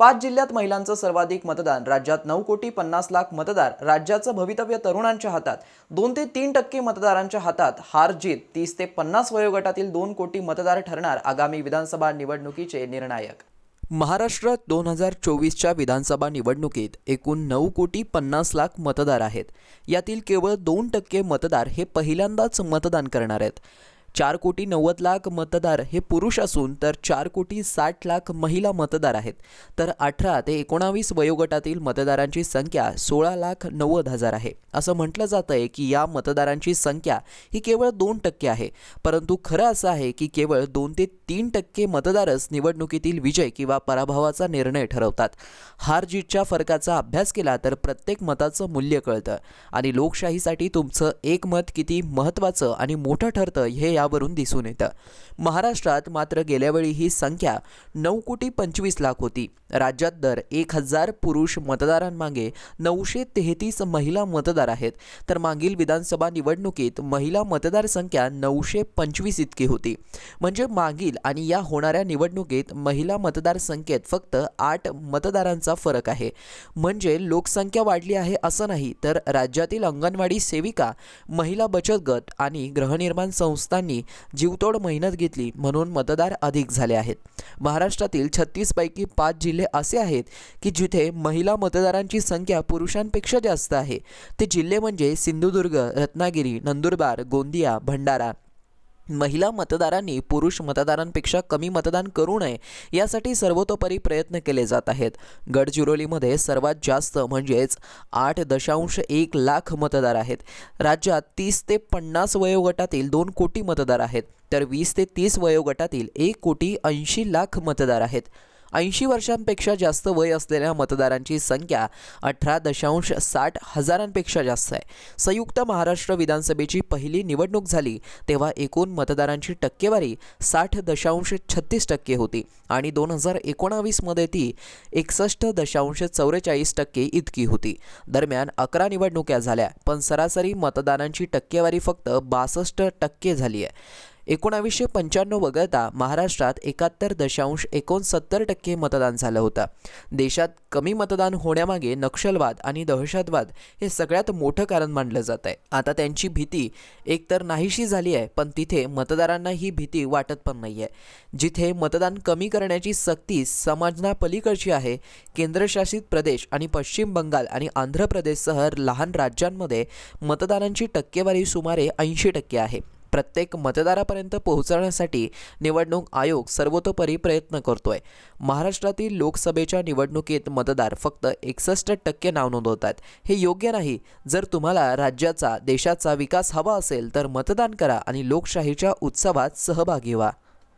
पाच जिल्ह्यात महिलांचं सर्वाधिक मतदान राज्यात नऊ कोटी पन्नास लाख मतदार राज्याचं भवितव्य तरुणांच्या हातात. दोन ते तीन टक्के मतदारांच्या हातात हार जीत तीस ते पन्नास वयोगटातील दोन कोटी मतदार ठरणार आगामी विधानसभा निवडणुकीचे निर्णायक. महाराष्ट्रात दोन हजार चोवीसच्या विधानसभा निवडणुकीत एकूण नऊ कोटी पन्नास लाख मतदार आहेत. यातील केवळ दोन टक्के मतदार हे पहिल्यांदाच मतदान करणार आहेत. चार कोटी नव्वद लाख मतदार हे पुरुष असून तर चार कोटी साठ लाख महिला मतदार आहेत. तर अठरा ते एकोणावीस वयोगटातील मतदारांची संख्या सोळा लाख नव्वद हजार आहे. असं म्हटलं जातं आहे की या मतदारांची संख्या ही केवळ दोन टक्के आहे. परंतु खरं असं आहे की केवळ दोन ते तीन टक्के मतदारच निवडणुकीतील विजय किंवा पराभवाचा निर्णय ठरवतात. हार जीतच्या फरकाचा अभ्यास केला तर प्रत्येक मताचं मूल्य कळतं. आणि लोकशाहीसाठी तुमचं एक मत किती महत्त्वाचं आणि मोठं ठरतं हे या यावरून दिसून येतं. महाराष्ट्रात मात्र गेल्यावेळी ही संख्या नऊ कोटी पंचवीस लाख होती. राज्यात दर एक हजार पुरुष मतदारांमागे नऊशे तेहतीस महिला मतदार आहेत. तर मागील विधानसभा निवडणुकीत महिला मतदारसंख्या नऊशे पंचवीस इतकी होती. म्हणजे मागील आणि या होणाऱ्या निवडणुकीत महिला मतदारसंख्येत फक्त आठ मतदारांचा फरक आहे. म्हणजे लोकसंख्या वाढली आहे असं नाही तर राज्यातील अंगणवाडी सेविका महिला बचत गट आणि गृहनिर्माण संस्थांनी जीवतोड मेहनत घेतली म्हणून मतदार अधिक झाले आहेत. महाराष्ट्रातील छत्तीसपैकी पाच जिल्हे असे आहेत की जिथे महिला मतदारांची संख्या पुरुषांपेक्षा जास्त आहे. ते जिल्हे म्हणजे सिंधुदुर्ग रत्नागिरी नंदुरबार गोंदिया भंडारा. महिला मतदारांनी पुरुष मतदारांपेक्षा कमी मतदान करू नये यासाठी सर्वतोपरी प्रयत्न केले जात आहेत. गडचिरोलीमध्ये सर्वात जास्त म्हणजेच आठ दशांश एक लाख मतदार आहेत. राज्यात तीस ते पन्नास वयोगटातील दोन कोटी मतदार आहेत तर वीस ते तीस वयोगटातील एक कोटी ऐंशी लाख मतदार आहेत. ऐंशी वर्षांपेक्षा जास्त वय असलेल्या मतदारांची संख्या अठरा दशांश साठ हजारांपेक्षा जास्त आहे. संयुक्त महाराष्ट्र विधानसभेची पहिली निवडणूक झाली तेव्हा एकूण मतदारांची टक्केवारी साठ दशांश छत्तीस टक्के होती आणि दोन हजार एकोणावीसमध्ये ती एकसष्ट दशांश चौवेचाळीस टक्के इतकी होती. दरम्यान अकरा निवडणुक्या झाल्या पण सरासरी मतदारांची टक्केवारी फक्त बासष्ट टक्के झाली आहे. एकोणावीसशे पंच्याण्णव वगळता महाराष्ट्रात एकाहत्तर दशांश एकोणसत्तर टक्के मतदान झालं होतं. देशात कमी मतदान होण्यामागे नक्षलवाद आणि दहशतवाद हे सगळ्यात मोठं कारण मानलं जात आहे आता त्यांची भीती एकतर नाहीशी झाली आहे पण तिथे मतदारांना ही भीती वाटत पण नाही आहे जिथे मतदान कमी करण्याची सक्ती समाजापलीकडची आहे केंद्रशासित प्रदेश आणि पश्चिम बंगाल आणि आंध्र प्रदेशसह लहान राज्यांमध्ये मतदानांची टक्केवारी सुमारे ऐंशी टक्के आहे. प्रत्येक मतदारापर्यंत पोहोचवण्यासाठी निवडणूक आयोग सर्वतोपरी प्रयत्न करतोय. महाराष्ट्रातील लोकसभेच्या निवडणुकीत मतदार फक्त एकसष्ट टक्के नाव नोंदवतात. हे योग्य नाही. जर तुम्हाला राज्याचा देशाचा विकास हवा असेल तर मतदान करा आणि लोकशाहीच्या उत्सवात सहभागी व्हा.